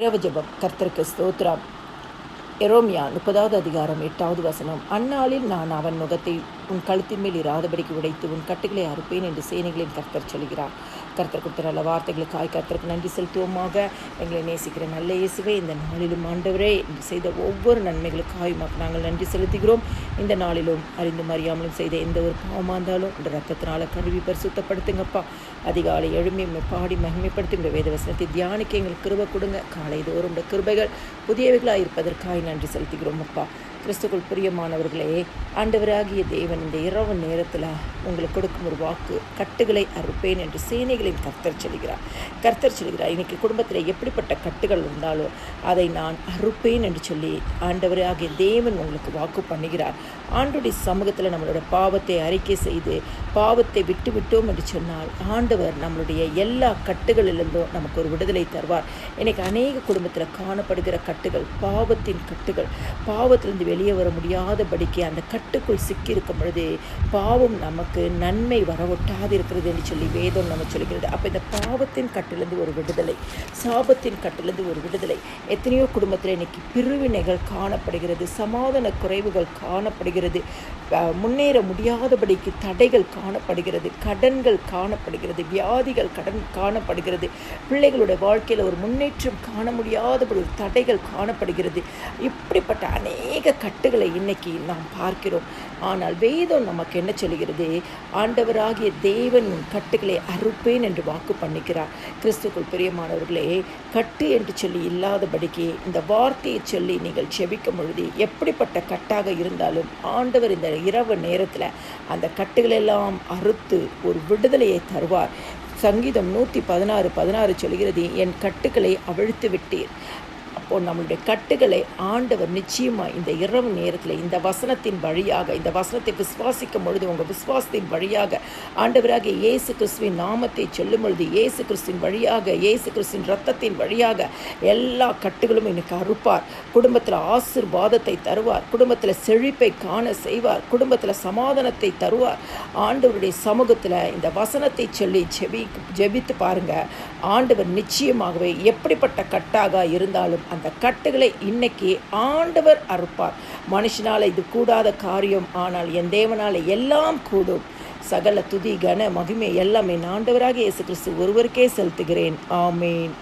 இரவு ஜெபம். கர்த்தருக்கு ஸ்தோத்ரா எரோமியா முப்பதாவது அதிகாரம் எட்டாவது வசனம். அந்நாளில் நான் அவன் முகத்தை உன் கழுத்தின் மேல் இராதபடிக்கு உடைத்து உன் கட்டுகளை அறுப்பேன் என்று சேனைகளின் கர்த்தர் சொல்கிறார். கர்த்தர் கொடுத்த நல்ல வார்த்தைகளுக்காய் கர்த்தருக்கு நன்றி செலுத்துவோமாக. எங்களை நேசிக்கிற நல்ல இயேசுவே இந்த நாளிலும் ஆண்டவரே செய்த ஒவ்வொரு நன்மைகளுக்காய் நாங்கள் நன்றி செலுத்துகிறோம். இந்த நாளிலும் அறிந்தும் அறியாமலும் செய்த எந்த ஒரு பாவமாக இருந்தாலும் இந்த ரத்தத்தினால கழுவி பரிசுத்தப்படுத்துங்கப்பா. அதிகாலை எழும்பி பாடி மகிமைப்படுத்தி இந்த வேதவசனத்தை தியானிக்க எங்களுக்கு கிருபை கொடுங்க. காலை தோறும் இந்த கிருபைகள் புதியவைகளாக இருப்பதற்காய் நன்றி செலுத்துகிறோம் அப்பா. கிறிஸ்துக்குள் பிரியமானவர்களே ஆண்டவராகிய தேவன் இந்த இரவு நேரத்தில் உங்களுக்கு கொடுக்கும் ஒரு வாக்கு கட்டுகளை அறுப்பேன் என்று சேனைகளின் கர்த்தர் சொல்கிறார் கர்த்தர் சொல்கிறார் இன்னைக்கு குடும்பத்தில் எப்படிப்பட்ட கட்டுகள் இருந்தாலும் அதை நான் அறுப்பேன் என்று சொல்லி ஆண்டவராகிய தேவன் உங்களுக்கு வாக்கு பண்ணுகிறார். ஆண்டுடைய சமூகத்தில் நம்மளோட பாவத்தை அறிக்கை செய்து பாவத்தை விட்டு விட்டோம் என்று சொன்னால் ஆண்டவர் நம்மளுடைய எல்லா கட்டுகளிலிருந்தும் நமக்கு ஒரு விடுதலை தருவார். இன்னைக்கு அநேக குடும்பத்தில் காணப்படுகிற கட்டுகள் பாவத்தின் கட்டுகள் பாவத்திலிருந்து வெளியே வர முடியாதபடிக்கு அந்த கட்டுக்குள் சிக்கி இருக்கும் பொழுது பாவம் நமக்கு நன்மை வரவொட்டாது இருக்கிறது என்று சொல்லி வேதம் நம்ம சொல்கிறது அப்போ இந்த பாவத்தின் கட்டிலிருந்து ஒரு விடுதலை சாபத்தின் கட்டிலிருந்து ஒரு விடுதலை எத்தனையோ குடும்பத்தில் இன்னைக்கு பிரிவினைகள் காணப்படுகிறது சமாதான குறைவுகள் காணப்படுகிறது முன்னேற முடியாதபடிக்கு தடைகள் காணப்படுகிறது கடன்கள் காணப்படுகிறது வியாதிகள் கடன் காணப்படுகிறது பிள்ளைகளுடைய வாழ்க்கையில் ஒரு முன்னேற்றம் காண முடியாதபடி ஒரு தடைகள் காணப்படுகிறது. இப்படிப்பட்ட அநேக கட்டுகளை இன்னைக்கு நாம் பார்க்கிறோம். ஆனால் வேதம் நமக்கு என்ன சொல்கிறது ஆண்டவராகிய தேவன் உன் கட்டுகளை அறுப்பேன் என்று வாக்கு பண்ணிக்கிறார். கிறிஸ்துக்குள் பிரியமானவர்களே கட்டு என்று சொல்லி இல்லாதபடிக்கு இந்த வார்த்தையை சொல்லி நீங்கள் செபிக்கும் பொழுது எப்படிப்பட்ட கட்டாக இருந்தாலும் ஆண்டவர் இந்த இரவு நேரத்தில் அந்த கட்டுகளெல்லாம் அறுத்து ஒரு விடுதலையை தருவார். சங்கீதம் நூற்றி பதினாறு பதினாறு சொல்கிறது என் கட்டுகளை அவிழ்த்து விட்டீர். இப்போ நம்மளுடைய கட்டுகளை ஆண்டவர் நிச்சயமாக இந்த இரவு நேரத்தில் இந்த வசனத்தின் வழியாக இந்த வசனத்தை விசுவாசிக்கும் பொழுது உங்கள் விசுவாசத்தின் வழியாக ஆண்டவராக இயேசு கிறிஸ்துவின் நாமத்தை சொல்லும் பொழுது இயேசு கிறிஸ்துவின் வழியாக இயேசு கிறிஸ்துவின் ரத்தத்தின் வழியாக எல்லா கட்டுகளும் எனக்கு அறுப்பார். குடும்பத்தில் ஆசிர்வாதத்தை தருவார். குடும்பத்தில் செழிப்பை காண செய்வார். குடும்பத்தில் சமாதானத்தை தருவார். ஆண்டவருடைய சமூகத்தில் இந்த வசனத்தை சொல்லி ஜெபி ஜெபித்து பாருங்கள் ஆண்டவர் நிச்சயமாகவே எப்படிப்பட்ட கட்டாக இருந்தாலும் அந்த கட்டுகளை இன்னைக்கு ஆண்டவர் அறுப்பார். மனுஷனால் இது கூடாத காரியம். ஆனால் என் தேவனால் எல்லாம் கூடும். சகல துதி கன மகிமை எல்லாமே ஆண்டவராக இயேசு கிறிஸ்து ஒருவருக்கே செலுத்துகிறேன். ஆமேன்.